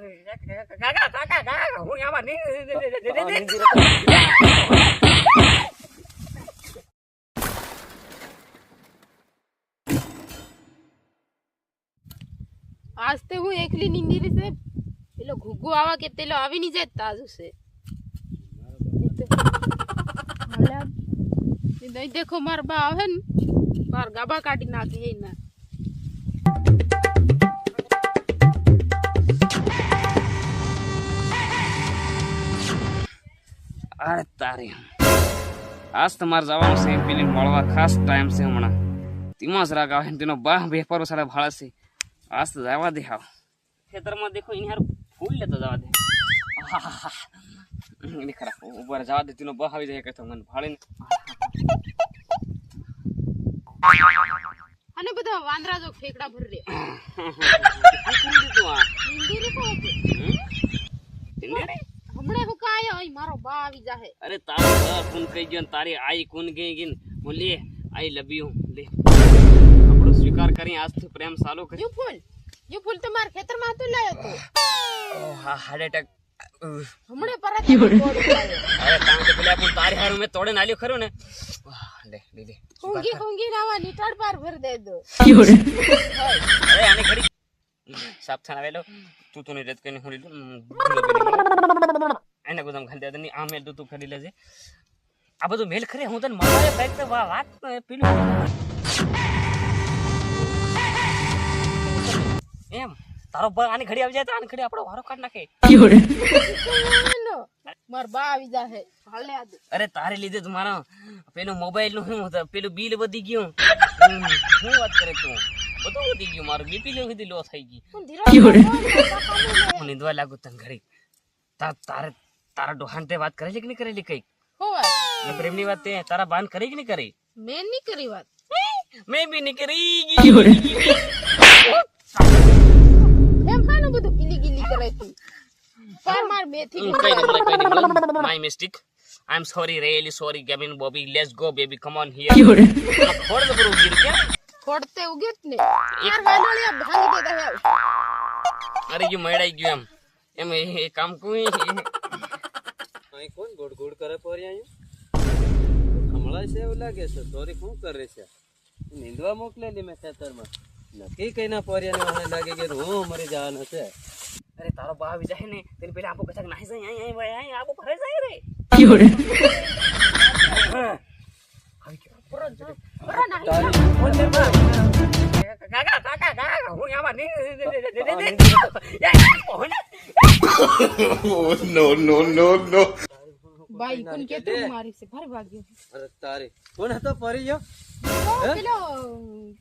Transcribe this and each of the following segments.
કાકા કાકા કાકા હું આમાં ની- આજ તો હું એકલી નીંદી રહી છે. પેલો ઘુગુ આવા કે પેલો આવી ની જાય તાજુ છે. નહીં દેખો માર બા આવે ને. બાર ગાબા કાઢી નાખે ના અરે તારી. આજ તમારે જવાનું છે પેલી મળવા ખાસ ટાઈમ છે હમણાં. તેમાં જ રાગ આવે તેનો બાહ વેપારો સારા ભાડા છે. આજ તો જવા દે હાવ. ખેતરમાં દેખો એની હાર ફૂલ લેતો જવા દે. એની ખરા ઉપર જવા દે તેનો બાહ આવી જાય કે મને ભાળીને. અને બધા વાંદરા જો ફેકડા ભરી રે શું કરી દીધું આ નીંદી રે કહો કે હમ? ટીંડેરી? હમણે હું કાયો અહીં મારો બા આવી જાહે અરે તારો કોણ કહી ગયો તારી આઈ કોણ ગઈ ગઈ હું લે આઈ લવ યુ લે. આપણો સ્વીકાર કરી આજથી પ્રેમ ચાલુ કરી. યુ ફૂલ યુ ફૂલ તો માર ખેતરમાં હતું લાયો તો. ઓ હા હાડે ટક હમણે પરત. અરે તાણ તો પેલા પણ તારી હારું મેં તોડે નાલ્યો ખરો ને. લે લીધી ખૂંગી ખૂંગી નાવા નીટાડ પાર ભર દે દો. અરે આને ઘડી. સાફ થાણ આવેલો તું તો ને રેત કરીને હું લીધું હમ, ભૂલો પેલી. એને ગોદામ ખાલી દે ની આ મેલ તો તું કરી લેજે. આ બધું મેલ ખરે? હું તને મારે કંઈક તો વાત પેલું. એમ તારો આની ઘડી આવી જાય તો આની ઘડી આપણો વારો કાઢ નાખે. માર બા આવી જાહે. હાલે અરે તારે લીધે તો મારા પેલું મોબાઈલનું હું પેલું બિલ વધી ગયું. શું વાત કરે તું? બધું વધી ગયું મારું. બીપી લેવું સુધી લો થઈ ગઈ. હું નીંદવા લાગુ તને ઘડી. તાર તારે તારા ડોહાન તે વાત કરેલી કે નહીં કરેલી કઈ હોવે, એ પ્રેમની વાત તે તારા બાન કરી કે નહીં કરી મેં નહીં કરી વાત મેં બી નહીં કરી ગઈ એમ કાનું બધું ગીલી ગીલી કરે તું પાર માર મેથી હમ, કઈ નહીં મને કઈ નહીં my mistake I am sorry really sorry ગેમિન Bobby let's go baby come on here ખોડ તો બરું ગીર કે ખોડતે ઉગે જ ને યાર વાલોળિયા ભાંગી દેતા હે અરે ગયું મળાઈ ગયું એમ એમ એ- એ કામ કોઈ અહીં કોણ ગોડ ગોડ કરે પોરી અહીંયા હમણાં છે એવું લાગે છે સોરી શું કરે છે નીંદવા મોકલેલી મેં ખેતરમાં નક્કી કઈ ના પોરિયાને મને લાગે કે હું મરી જવાનો છે અરે તારો બા આવી જાય ને તેને પેલા આપો કથા નાહી જાય અહીં અહીં અહીં આપો ભરે જાય રે બરો નાહી કાકા કાકા કાકા હું આમાં ની- બાઈ કોણ કેતું મારી છે? ભારે ભાગ્યો અરે તારે. કોણ હતો? પરી ગયો? પેલો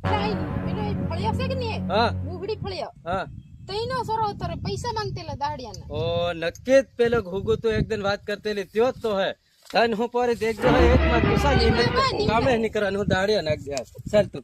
પેલો પેલો ફળિયો છે કે નહીં હા. મુગડી ફળિયો. હા. તઈનો સરો તરે પૈસા માંગતેલા દાડિયાના. ઓ નક્કી પેલો ઘુગુ તો એકદમ વાત કરતેલી ત્યો તો હે. તન હું પર દેખજો હે એક માં તુસા કામે નહીં હું દાડિયા નાખ દે સર તો